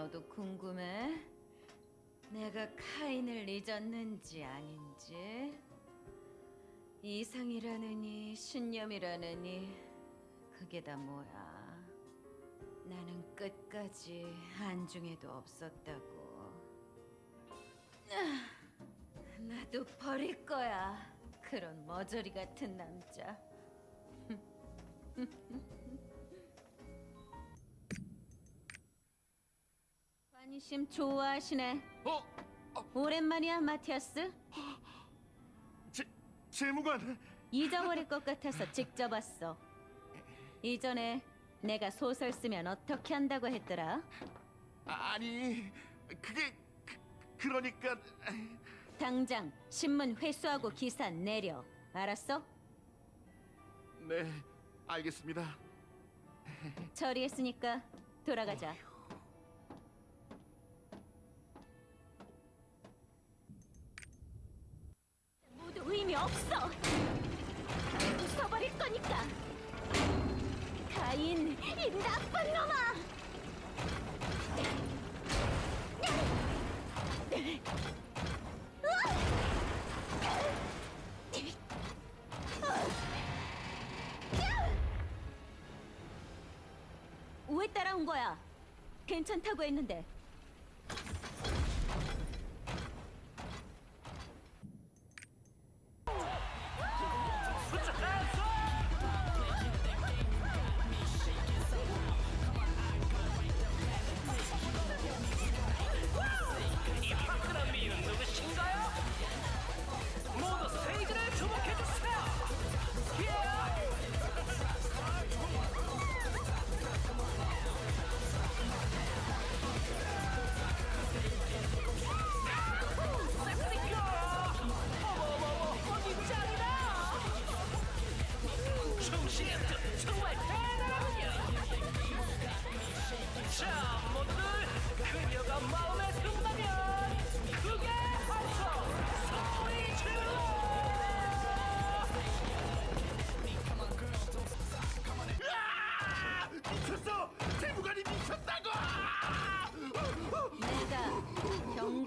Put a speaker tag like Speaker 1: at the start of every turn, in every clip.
Speaker 1: 너도 궁금해? 내가 카인을 잊었는지 아닌지? 이상이라느니 신념이라느니 그게 다 뭐야? 나는 끝까지 안중에도 없었다고. 아, 나도 버릴 거야. 그런 머저리 같은 남자. 관심 좋아하시네.
Speaker 2: 어?
Speaker 1: 오랜만이야, 마티아스.
Speaker 2: 제, 재무관
Speaker 1: 잊어버릴 것 같아서 직접 왔어. 이전에 내가 소설 쓰면 어떻게 한다고 했더라?
Speaker 2: 아, 아니 그게 그, 그러니까
Speaker 1: 당장 신문 회수하고 기사 내려. 알았어?
Speaker 2: 네 알겠습니다
Speaker 1: 처리했으니까 돌아가자. 의미 없어. 부숴버릴 거니까. 가인, 이 나쁜 놈아! 왜 따라온 거야? 괜찮다고 했는데.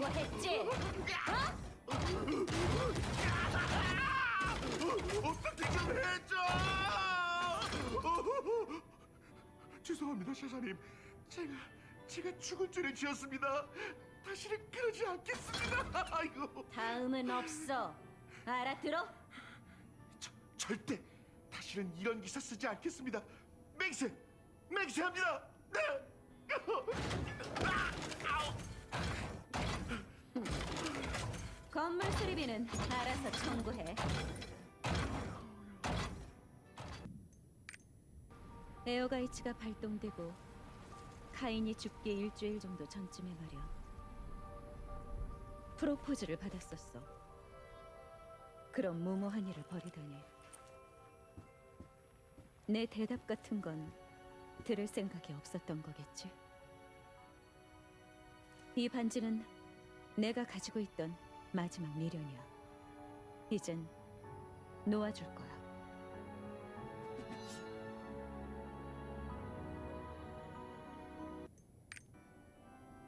Speaker 1: 경고했지.
Speaker 2: 어떻게 좀 해줘 죄송합니다 샤샤님 제가 제가 죽을 줄에 지었습니다 다시는 그러지 않겠습니다 아이고
Speaker 1: 다음은 없어. 알아들어?
Speaker 2: 저, 절대 다시는 이런 기사 쓰지 않겠습니다. 맹세, 맹세합니다. 네.
Speaker 1: 건물 수리비는 알아서 청구해. 에어가이츠가 발동되고 카인이 죽기 일주일 정도 전쯤에 말이야. 프로포즈를 받았었어. 그런 무모한 일을 벌이다니. 내 대답 같은 건 들을 생각이 없었던 거겠지. 이 반지는 내가 가지고 있던 마지막 미련이야. 이젠 놓아줄 거야.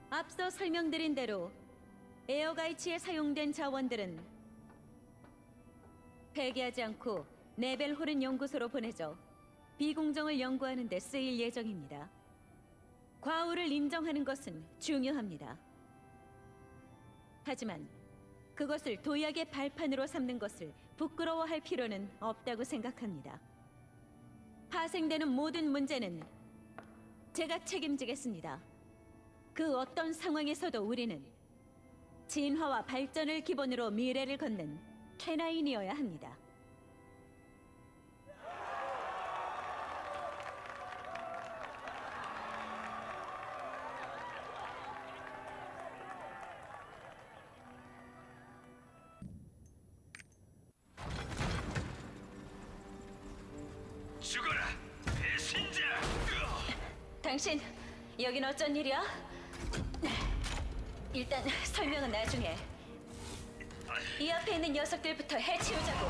Speaker 1: 앞서 설명드린 대로 에어가이치에 사용된 자원들은 폐기하지 않고 네벨호른 연구소로 보내져 비공정을 연구하는 데 쓰일 예정입니다. 과오를 인정하는 것은 중요합니다. 하지만 그것을 도약의 발판으로 삼는 것을 부끄러워할 필요는 없다고 생각합니다. 파생되는 모든 문제는 제가 책임지겠습니다. 그 어떤 상황에서도 우리는 진화와 발전을 기본으로 미래를 걷는 캐나인이어야 합니다. 당신 여긴 어쩐 일이야? 일단 설명은 나중에 이 앞에 있는 녀석들부터 해치우자고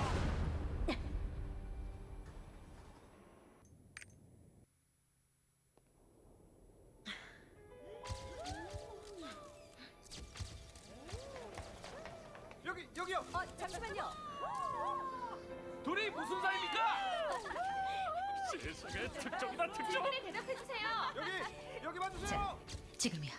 Speaker 1: 여기 여기요 어 잠시만요
Speaker 3: 둘이 무슨 사이입니까? 세상에 특종이다 특종.
Speaker 1: 질문에 대답해 주세요.
Speaker 4: 여기 여기 봐주세요.
Speaker 1: 지금이야.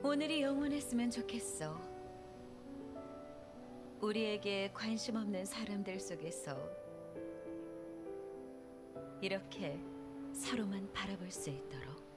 Speaker 1: 오늘이 영원했으면 좋겠어. 우리에게 관심 없는 사람들 속에서 이렇게 서로만 바라볼 수 있도록.